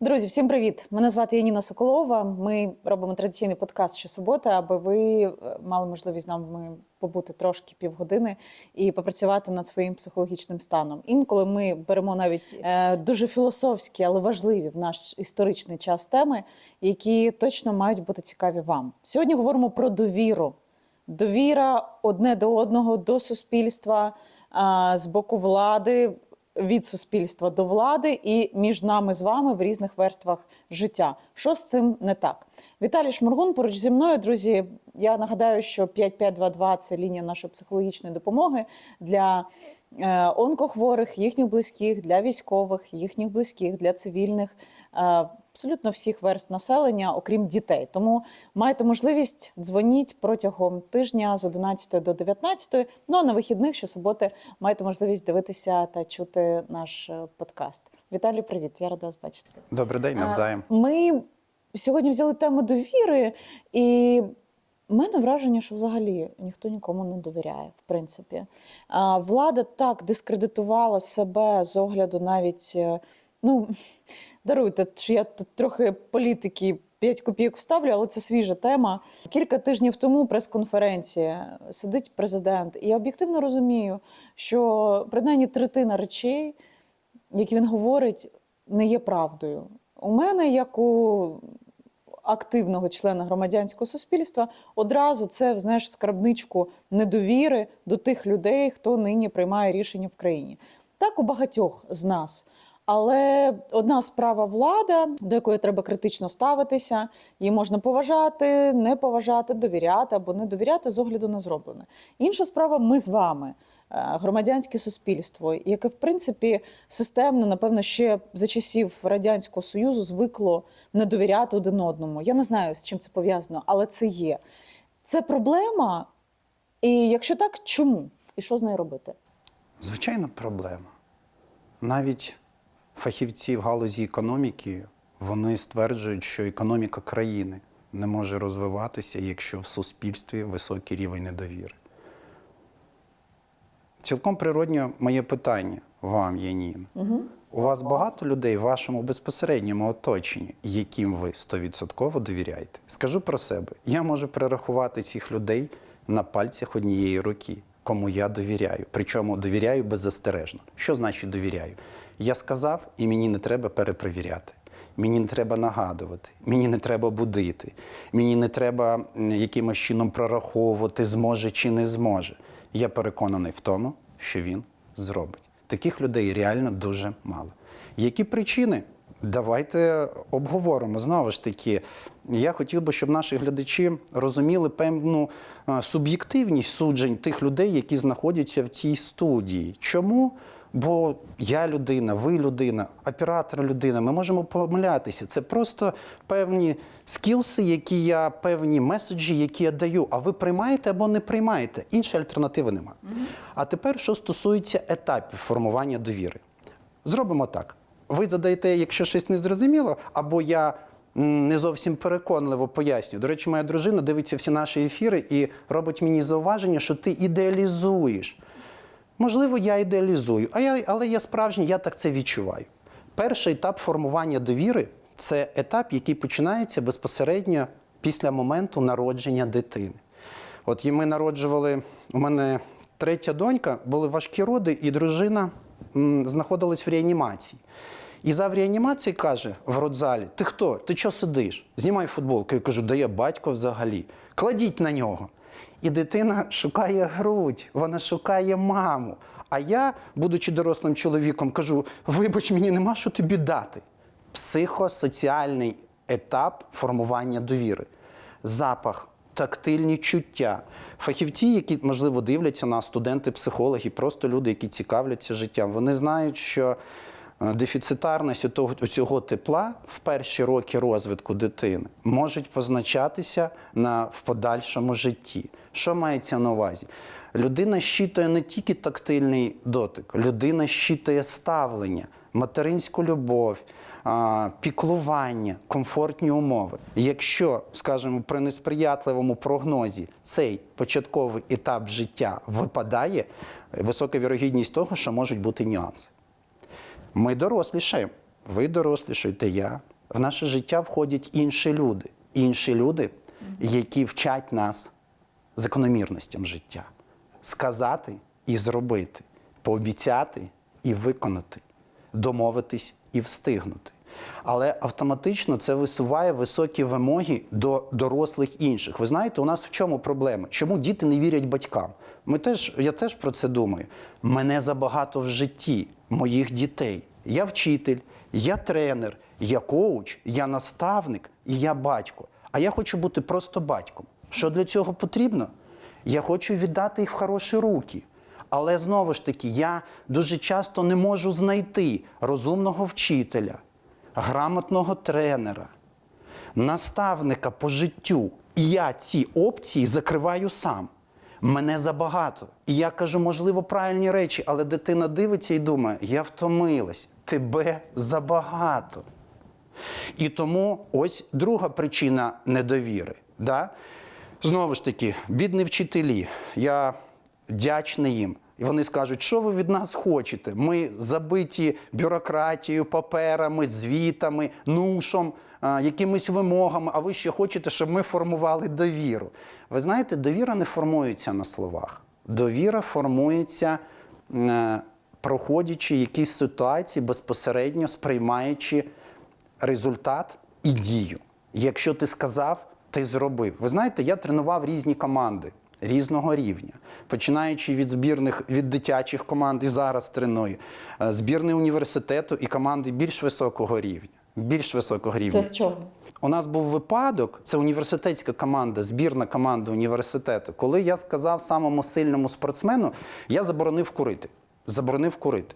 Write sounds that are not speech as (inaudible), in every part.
Друзі, всім привіт! Мене звати Яніна Соколова. Ми робимо традиційний подкаст щосуботи, аби ви е, мали можливість з нами побути трошки півгодини і попрацювати над своїм психологічним станом. Інколи ми беремо навіть е, дуже філософські, але важливі в наш історичний час теми, які точно мають бути цікаві вам. Сьогодні говоримо про довіру. Довіра одне до одного, до суспільства, а, з боку влади, від суспільства до влади і між нами з вами в різних верствах життя. Що з цим не так? Віталій Шмургун поруч зі мною, друзі. Я нагадаю, що 5522 – це лінія нашої психологічної допомоги для е, онкохворих, їхніх близьких, для військових, їхніх близьких, для цивільних. Е, Абсолютно всіх верст населення, окрім дітей. Тому маєте можливість дзвоніть протягом тижня з 11 до 19. Ну а на вихідних щосуботи маєте можливість дивитися та чути наш е, подкаст. Віталію, привіт! Я рада вас бачити. Добрий день, навзаєм. Ми сьогодні взяли тему довіри, і в мене враження, що взагалі ніхто нікому не довіряє, в принципі. Влада так дискредитувала себе з огляду навіть. Ну, даруйте, що я тут трохи політики 5 копійок вставлю, але це свіжа тема. Кілька тижнів тому прес-конференція сидить президент, і я об'єктивно розумію, що принаймні третина речей, які він говорить, не є правдою. У мене, як у активного члена громадянського суспільства, одразу це знаєш скарбничку недовіри до тих людей, хто нині приймає рішення в країні. Так у багатьох з нас. Але одна справа влада, до якої треба критично ставитися, її можна поважати, не поважати, довіряти або не довіряти з огляду на зроблене. Інша справа ми з вами, е, громадянське суспільство, яке в принципі системно, напевно, ще за часів радянського союзу звикло не довіряти один одному. Я не знаю, з чим це пов'язано, але це є. Це проблема. І якщо так, чому? І що з нею робити? Звичайно, проблема. Навіть фахівці в галузі економіки вони стверджують, що економіка країни не може розвиватися, якщо в суспільстві високий рівень недовіри. Цілком природньо моє питання вам, Янін. Угу. У вас багато людей в вашому безпосередньому оточенні, яким ви стовідсотково довіряєте. Скажу про себе. Я можу перерахувати цих людей на пальцях однієї руки, кому я довіряю. Причому довіряю беззастережно. Що значить довіряю? Я сказав, і мені не треба перепровіряти. Мені не треба нагадувати, мені не треба будити, мені не треба якимось чином прораховувати, зможе чи не зможе. Я переконаний в тому, що він зробить. Таких людей реально дуже мало. Які причини? Давайте обговоримо. Знову ж таки, я хотів би, щоб наші глядачі розуміли певну е, суб'єктивність суджень тих людей, які знаходяться в цій студії. Чому? Бо я людина, ви людина, оператор людина. Ми можемо помилятися. Це просто певні скілси, які я, певні меседжі, які я даю. А ви приймаєте або не приймаєте. Іншої альтернативи нема. А тепер, що стосується етапів формування довіри, зробимо так. Ви задаєте, якщо щось не зрозуміло, або я не зовсім переконливо пояснюю. До речі, моя дружина дивиться всі наші ефіри і робить мені зауваження, що ти ідеалізуєш. Можливо, я ідеалізую, а я, але я справжній, я так це відчуваю. Перший етап формування довіри це етап, який починається безпосередньо після моменту народження дитини. От і ми народжували, у мене третя донька, були важкі роди, і дружина м, знаходилась в реанімації. І зав реанімації каже в родзалі: Ти хто? Ти чого сидиш? Знімай футболку. Я кажу, да я батько взагалі. Кладіть на нього. І дитина шукає грудь, вона шукає маму. А я, будучи дорослим чоловіком, кажу: вибач, мені нема що тобі дати. Психосоціальний етап формування довіри. Запах, тактильні чуття. Фахівці, які, можливо, дивляться на студенти, психологи, просто люди, які цікавляться життям, вони знають, що дефіцитарність того, цього тепла в перші роки розвитку дитини можуть позначатися на, в подальшому житті. Що мається на увазі? Людина щитує не тільки тактильний дотик, людина щитує ставлення, материнську любов, піклування, комфортні умови. Якщо, скажімо, при несприятливому прогнозі цей початковий етап життя випадає, висока вірогідність того, що можуть бути нюанси. Ми дорослішаємо. ви дорослішуєте, я. В наше життя входять інші люди. Інші люди, які вчать нас закономірностям життя. Сказати і зробити, пообіцяти і виконати, домовитись і встигнути. Але автоматично це висуває високі вимоги до дорослих інших. Ви знаєте, у нас в чому проблема? Чому діти не вірять батькам? Ми теж, я теж про це думаю. Мене забагато в житті моїх дітей. Я вчитель, я тренер, я коуч, я наставник і я батько. А я хочу бути просто батьком. Що для цього потрібно? Я хочу віддати їх в хороші руки. Але знову ж таки, я дуже часто не можу знайти розумного вчителя, грамотного тренера, наставника по життю. І я ці опції закриваю сам. Мене забагато. І я кажу, можливо, правильні речі, але дитина дивиться і думає: я втомилась, тебе забагато. І тому ось друга причина недовіри. Да? Знову ж таки, бідні вчителі, я вдячний їм. І вони скажуть, що ви від нас хочете? Ми забиті бюрократією, паперами, звітами, нушом, якимись вимогами, а ви ще хочете, щоб ми формували довіру. Ви знаєте, довіра не формується на словах. Довіра формується, е, проходячи якісь ситуації, безпосередньо сприймаючи результат і дію. Якщо ти сказав, ти зробив. Ви знаєте, я тренував різні команди різного рівня, починаючи від збірних від дитячих команд і зараз треную, е, збірний університету і команди більш високого рівня. Більш високого рівня. Це з чого? У нас був випадок, це університетська команда, збірна команда університету. Коли я сказав самому сильному спортсмену, я заборонив курити. Заборонив курити.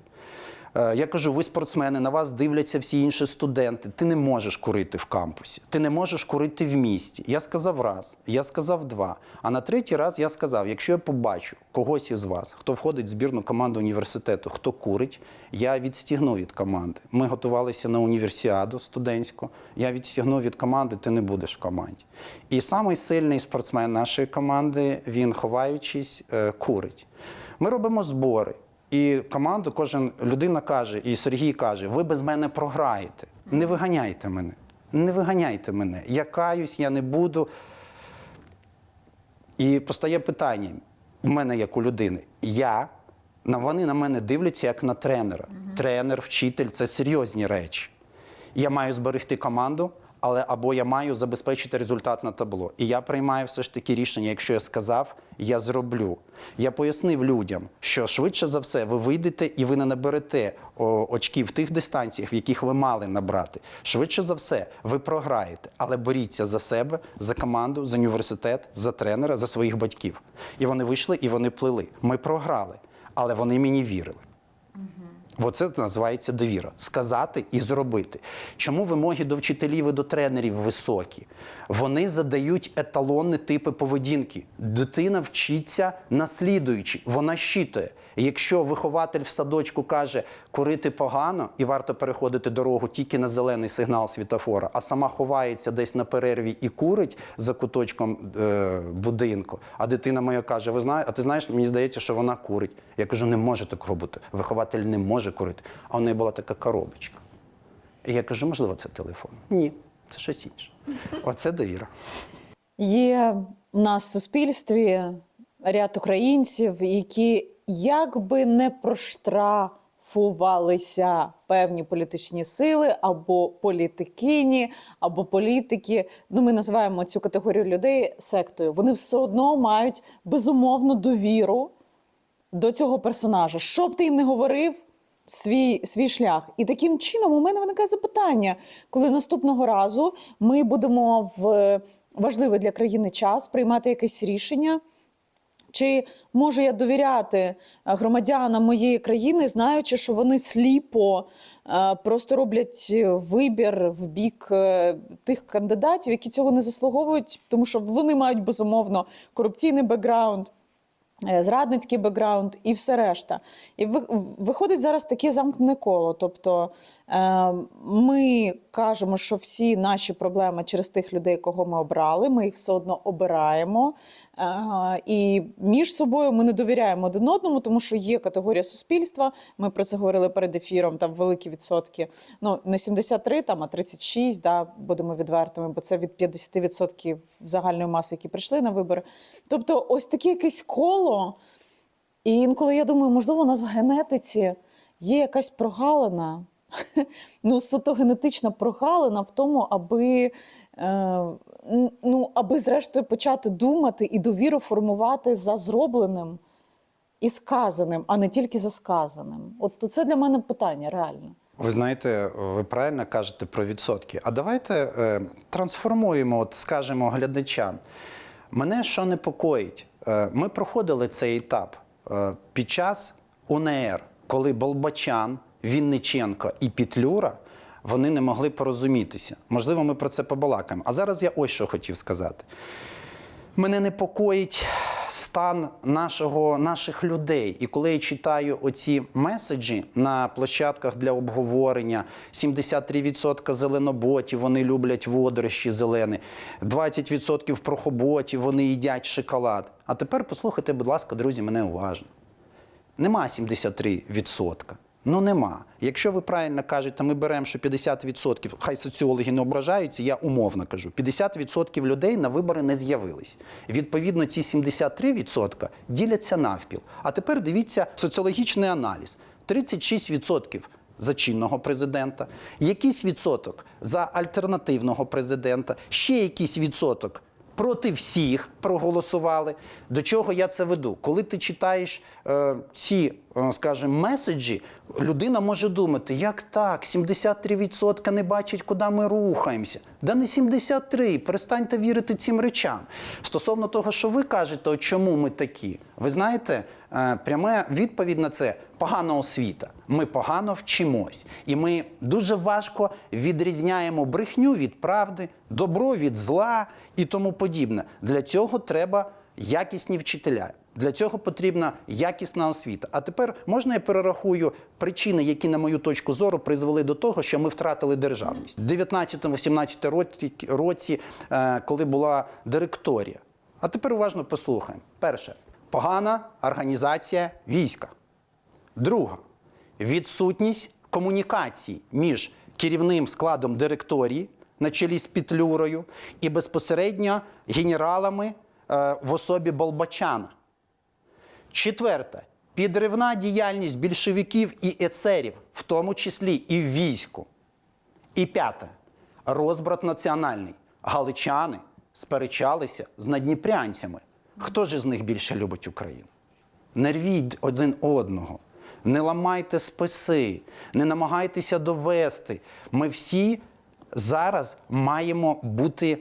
Е, Я кажу, ви спортсмени, на вас дивляться всі інші студенти. Ти не можеш курити в кампусі, ти не можеш курити в місті. Я сказав раз, я сказав два. А на третій раз я сказав: якщо я побачу когось із вас, хто входить в збірну команду університету, хто курить, я відстігну від команди. Ми готувалися на універсіаду студентську. Я відстігну від команди, ти не будеш в команді. І самий сильний спортсмен нашої команди, він ховаючись, е, курить. Ми робимо збори. І команду кожен людина каже, і Сергій каже: ви без мене програєте. Не виганяйте мене. Не виганяйте мене. Я каюсь, я не буду. І постає питання у мене як у людини. Я, вони на мене дивляться як на тренера. Тренер, вчитель це серйозні речі. Я маю зберегти команду, але або я маю забезпечити результат на табло. І я приймаю все ж таки рішення, якщо я сказав, я зроблю. Я пояснив людям, що швидше за все ви вийдете і ви не наберете очків тих дистанціях, в яких ви мали набрати. Швидше за все, ви програєте, але боріться за себе, за команду, за університет, за тренера, за своїх батьків. І вони вийшли і вони плили. Ми програли, але вони мені вірили. Оце називається довіра. Сказати і зробити. Чому вимоги до вчителів і до тренерів високі? Вони задають еталонні типи поведінки. Дитина вчиться наслідуючи, вона щитує. Якщо вихователь в садочку каже, курити погано і варто переходити дорогу тільки на зелений сигнал світофора, а сама ховається десь на перерві і курить за куточком е, будинку, а дитина моя каже: Ви знаєте, а ти знаєш, мені здається, що вона курить. Я кажу, не може такого бути. Вихователь не може курити. А у неї була така коробочка. І я кажу, можливо, це телефон. Ні, це щось інше. Оце довіра. Є в нас в суспільстві ряд українців, які якби не проштрафувалися певні політичні сили або політикині, або політики. Ну, ми називаємо цю категорію людей сектою. Вони все одно мають безумовну довіру до цього персонажа. Що б ти їм не говорив, свій, свій шлях. І таким чином у мене виникає запитання, коли наступного разу ми будемо в важливий для країни час приймати якесь рішення. Чи можу я довіряти е, громадянам моєї країни, знаючи, що вони сліпо е, просто роблять вибір в бік е, тих кандидатів, які цього не заслуговують, тому що вони мають безумовно корупційний бекграунд, зрадницький бекграунд і все решта. І виходить зараз таке замкнене коло. Тобто Ми кажемо, що всі наші проблеми через тих людей, кого ми обрали. Ми їх все одно обираємо. Е, І між собою ми не довіряємо один одному, тому що є категорія суспільства. Ми про це говорили перед ефіром. Там великі відсотки. Ну не 73, там а 36, да, будемо відвертими, бо це від 50% загальної маси, які прийшли на вибори. Тобто, ось таке якесь коло. І інколи я думаю, можливо, у нас в генетиці є якась прогалина, (laughs) ну, суто генетична прогалина в тому, аби, е, ну, аби зрештою почати думати і довіру формувати за зробленим і сказаним, а не тільки за сказаним. От це для мене питання реально. Ви знаєте, ви правильно кажете про відсотки. А давайте е, трансформуємо, от скажемо глядачам. Мене що непокоїть? Е, ми проходили цей етап е, під час УНР, коли Болбачан, Вінниченко і Петлюра вони не могли порозумітися. Можливо, ми про це побалакаємо. А зараз я ось що хотів сказати. Мене непокоїть стан нашого, наших людей. І коли я читаю оці меседжі на площадках для обговорення, 73% зеленоботів, вони люблять водорощі зелені, 20% прохоботів, вони їдять шоколад. А тепер послухайте, будь ласка, друзі, мене уважно. Нема 73%. Ну нема. Якщо ви правильно кажете, ми беремо, що 50%, хай соціологи не ображаються, я умовно кажу, 50% людей на вибори не з'явились. Відповідно, ці 73% діляться навпіл. А тепер дивіться соціологічний аналіз: 36% за чинного президента, якийсь відсоток за альтернативного президента, ще якийсь відсоток проти всіх проголосували. До чого я це веду? Коли ти читаєш е, ці, е, скажімо, меседжі, людина може думати, як так, 73% не бачать, куди ми рухаємося. Да не 73, перестаньте вірити цим речам. Стосовно того, що ви кажете, чому ми такі, ви знаєте, е, пряма відповідь на це погана освіта. Ми погано вчимось. І ми дуже важко відрізняємо брехню від правди, добро від зла і тому подібне. Для цього треба якісні вчителя. Для цього потрібна якісна освіта. А тепер можна я перерахую причини, які, на мою точку зору, призвели до того, що ми втратили державність. В 19-18 році, е, коли була директорія. А тепер уважно послухаємо. Перше, погана організація війська. Друга відсутність комунікації між керівним складом директорії на чолі з Петлюрою і безпосередньо генералами е, в особі Болбачана. Четверте підривна діяльність більшовиків і есерів, в тому числі і в війську. І п'яте розбрат національний. Галичани сперечалися з надніпрянцями. Хто ж із них більше любить Україну? Не рвіть один одного, не ламайте списи, не намагайтеся довести. Ми всі зараз маємо бути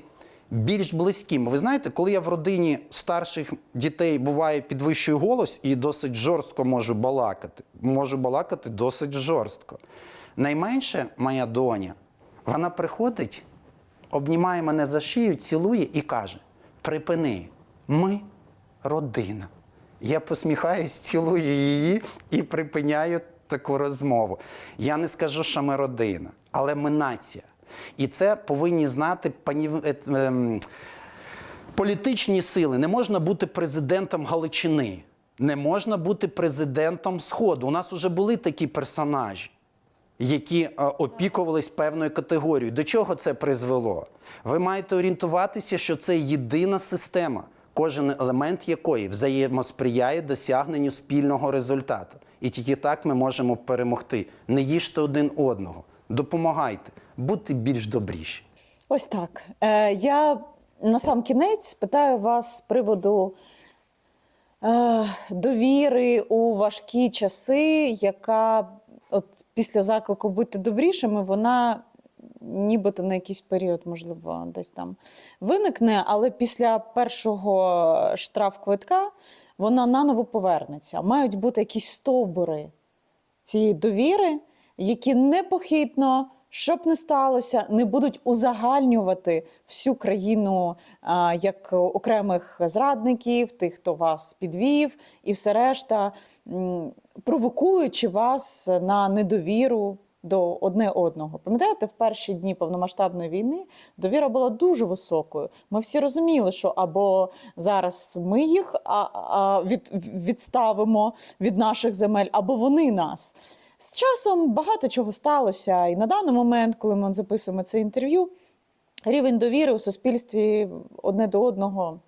більш близькими. Ви знаєте, коли я в родині старших дітей буває підвищую голос і досить жорстко можу балакати, можу балакати досить жорстко. Найменше моя доня, вона приходить, обнімає мене за шию, цілує і каже: припини, ми родина. Я посміхаюсь, цілую її і припиняю таку розмову. Я не скажу, що ми родина, але ми нація. І це повинні знати пані. е, ем, політичні сили. Не можна бути президентом Галичини, не можна бути президентом Сходу. У нас вже були такі персонажі, які е, опікувались певною категорією. До чого це призвело? Ви маєте орієнтуватися, що це єдина система, кожен елемент якої взаємосприяє досягненню спільного результату. І тільки так ми можемо перемогти. Не їжте один одного, допомагайте, будьте більш добріші. Ось так. Е, я на сам кінець питаю вас з приводу е, довіри у важкі часи, яка от після заклику бути добрішими, вона нібито на якийсь період, можливо, десь там виникне, але після першого штраф-квитка вона наново повернеться. Мають бути якісь стовбури цієї довіри, які непохитно, щоб не сталося, не будуть узагальнювати всю країну а, як окремих зрадників, тих, хто вас підвів, і все решта, провокуючи вас на недовіру до одне одного. Пам'ятаєте, в перші дні повномасштабної війни довіра була дуже високою. Ми всі розуміли, що або зараз ми їх від, відставимо від наших земель, або вони нас. З часом багато чого сталося, і на даний момент, коли ми записуємо це інтерв'ю, рівень довіри у суспільстві одне до одного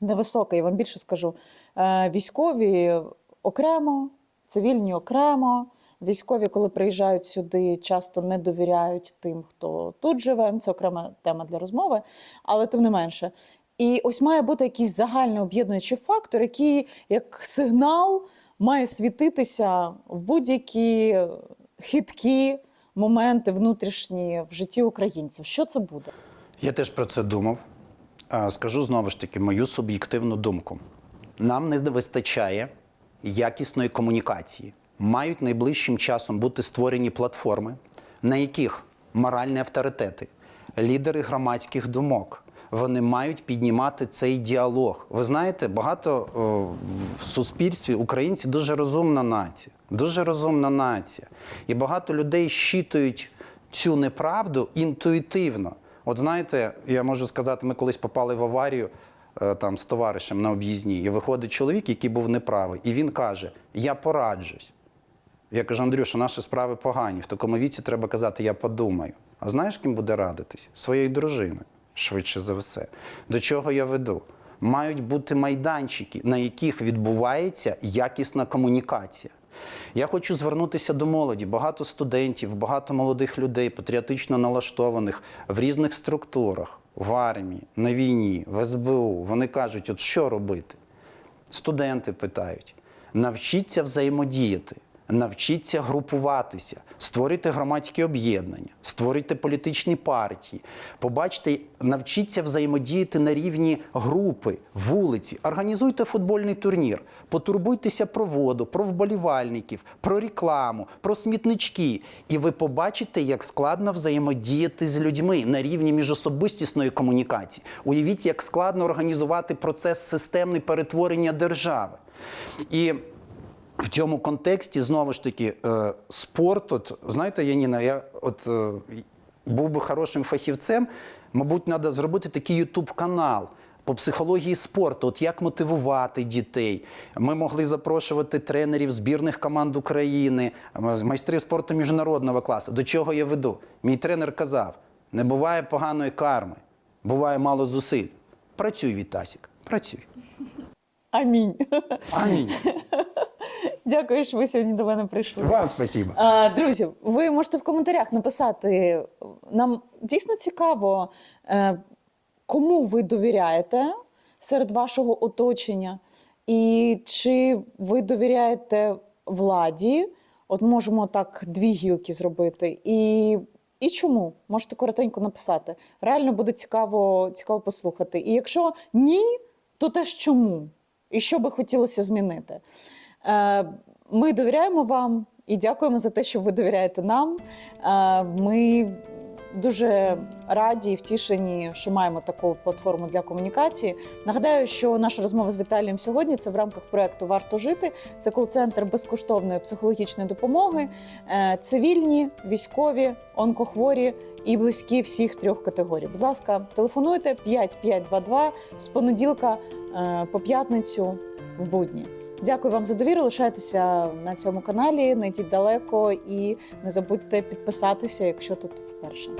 невисокий. Я вам більше скажу. Е, Військові окремо, цивільні окремо. Військові, коли приїжджають сюди, часто не довіряють тим, хто тут живе. Ну, Це окрема тема для розмови, але тим не менше. І ось має бути якийсь загальний об'єднуючий фактор, який як сигнал має світитися в будь-які хиткі моменти внутрішні в житті українців. Що це буде? Я теж про це думав. Скажу знову ж таки мою суб'єктивну думку. Нам не вистачає якісної комунікації. Мають найближчим часом бути створені платформи, на яких моральні авторитети, лідери громадських думок. Вони мають піднімати цей діалог. Ви знаєте, багато о, в суспільстві українці дуже розумна нація, дуже розумна нація. І багато людей щитують цю неправду інтуїтивно. От знаєте, я можу сказати, ми колись попали в аварію е, там з товаришем на об'їзній, і виходить чоловік, який був неправий, і він каже: Я пораджусь. Я кажу, Андрюша, наші справи погані. В такому віці треба казати, я подумаю. А знаєш, ким буде радитись? Своєю дружиною, швидше за все. До чого я веду? Мають бути майданчики, на яких відбувається якісна комунікація. Я хочу звернутися до молоді. Багато студентів, багато молодих людей, патріотично налаштованих в різних структурах, в армії, на війні, в СБУ. Вони кажуть, от що робити? Студенти питають: навчіться взаємодіяти, навчіться групуватися, створюйте громадські об'єднання, створюйте політичні партії, побачте, навчіться взаємодіяти на рівні групи, вулиці, організуйте футбольний турнір, потурбуйтеся про воду, про вболівальників, про рекламу, про смітнички. І ви побачите, як складно взаємодіяти з людьми на рівні міжособистісної комунікації. Уявіть, як складно організувати процес системний перетворення держави. І в цьому контексті знову ж таки е, спорт. От знаєте, Яніна, я от е, був би хорошим фахівцем. Мабуть, треба зробити такий ютуб канал. По психології спорту, от як мотивувати дітей. Ми могли запрошувати тренерів збірних команд України, майстрів спорту міжнародного класу. До чого я веду? Мій тренер казав: не буває поганої карми, буває мало зусиль. Працюй, Вітасік, працюй. Амінь. Амінь. Дякую, що ви сьогодні до мене прийшли. Вам спасибо. А, Друзі, ви можете в коментарях написати. Нам дійсно цікаво, е, кому ви довіряєте серед вашого оточення, і чи ви довіряєте владі? От можемо так дві гілки зробити. І, і чому? Можете коротенько написати. Реально буде цікаво, цікаво послухати. І якщо ні, то теж чому? І що би хотілося змінити? Е, Ми довіряємо вам і дякуємо за те, що ви довіряєте нам. Е, Ми дуже раді і втішені, що маємо таку платформу для комунікації. Нагадаю, що наша розмова з Віталієм сьогодні це в рамках проекту Варто жити. Це кол-центр безкоштовної психологічної допомоги, Е, цивільні, військові, онкохворі і близькі всіх трьох категорій. Будь ласка, телефонуйте 5522 з понеділка по п'ятницю в будні. Дякую вам за довіру. Лишайтеся на цьому каналі, не йдіть далеко і не забудьте підписатися, якщо тут вперше.